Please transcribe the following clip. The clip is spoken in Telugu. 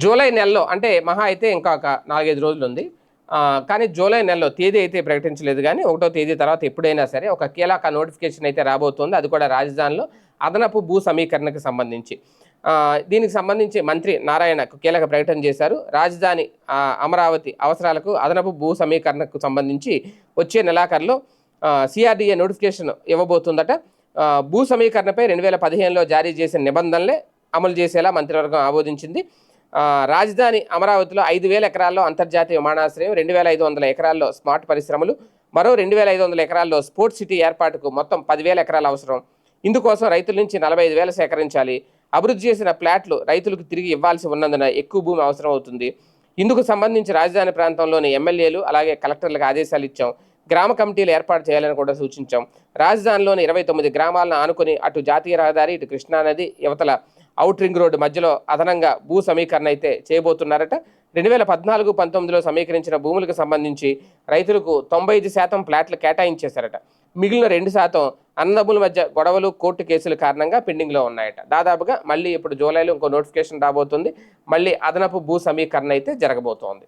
జూలై నెలలో అంటే మహా అయితే ఇంకా ఒక నాలుగైదు రోజులు ఉంది. కానీ జూలై నెలలో తేదీ అయితే ప్రకటించలేదు కానీ ఒకటో తేదీ తర్వాత ఎప్పుడైనా సరే ఒక కీలక నోటిఫికేషన్ అయితే రాబోతుంది. అది కూడా రాజధానిలో అదనపు భూ సమీకరణకు సంబంధించి. దీనికి సంబంధించి మంత్రి నారాయణకు కీలక ప్రకటన చేశారు. రాజధాని అమరావతి అవసరాలకు అదనపు భూ సమీకరణకు సంబంధించి వచ్చే నెలాఖరులో సిఆర్డీఏ నోటిఫికేషన్ ఇవ్వబోతుందట. భూ సమీకరణపై రెండు వేల పదిహేనులో జారీ చేసిన నిబంధనలే అమలు చేసేలా మంత్రివర్గం ఆమోదించింది. రాజధాని అమరావతిలో ఐదు వేల ఎకరాల్లో అంతర్జాతీయ విమానాశ్రయం రెండు వేల ఐదు వందల ఎకరాల్లో స్మార్ట్ పరిశ్రమలు మరో రెండు వేల ఐదు వందల ఎకరాల్లో స్పోర్ట్స్ సిటీ ఏర్పాటుకు మొత్తం పదివేల ఎకరాలు అవసరం. ఇందుకోసం రైతుల నుంచి నలభై ఐదు వేల సేకరించాలి. అభివృద్ధి చేసిన ప్లాట్లు రైతులకు తిరిగి ఇవ్వాల్సి ఉన్నందున ఎక్కువ భూమి అవసరం అవుతుంది. ఇందుకు సంబంధించి రాజధాని ప్రాంతంలోని ఎమ్మెల్యేలు అలాగే కలెక్టర్లకు ఆదేశాలు ఇచ్చాం. గ్రామ కమిటీలు ఏర్పాటు చేయాలని కూడా సూచించాం. రాజధానిలోని ఇరవై తొమ్మిది గ్రామాలను ఆనుకుని అటు జాతీయ రహదారి ఇటు కృష్ణానది యువతల అవుట్ రింగ్ రోడ్డు మధ్యలో అదనంగా భూ సమీకరణ అయితే చేయబోతున్నారట. రెండు వేల పద్నాలుగు పంతొమ్మిదిలో సమీకరించిన భూములకు సంబంధించి రైతులకు తొంభై ఐదు శాతం ప్లాట్లు కేటాయించేశారట. మిగిలిన రెండు శాతం అన్నదమ్ముల మధ్య గొడవలు కోర్టు కేసుల కారణంగా పెండింగ్లో ఉన్నాయట. దాదాపుగా మళ్ళీ ఇప్పుడు జూలైలో ఇంకో నోటిఫికేషన్ రాబోతుంది. మళ్ళీ అదనపు భూ సమీకరణ అయితే జరగబోతోంది.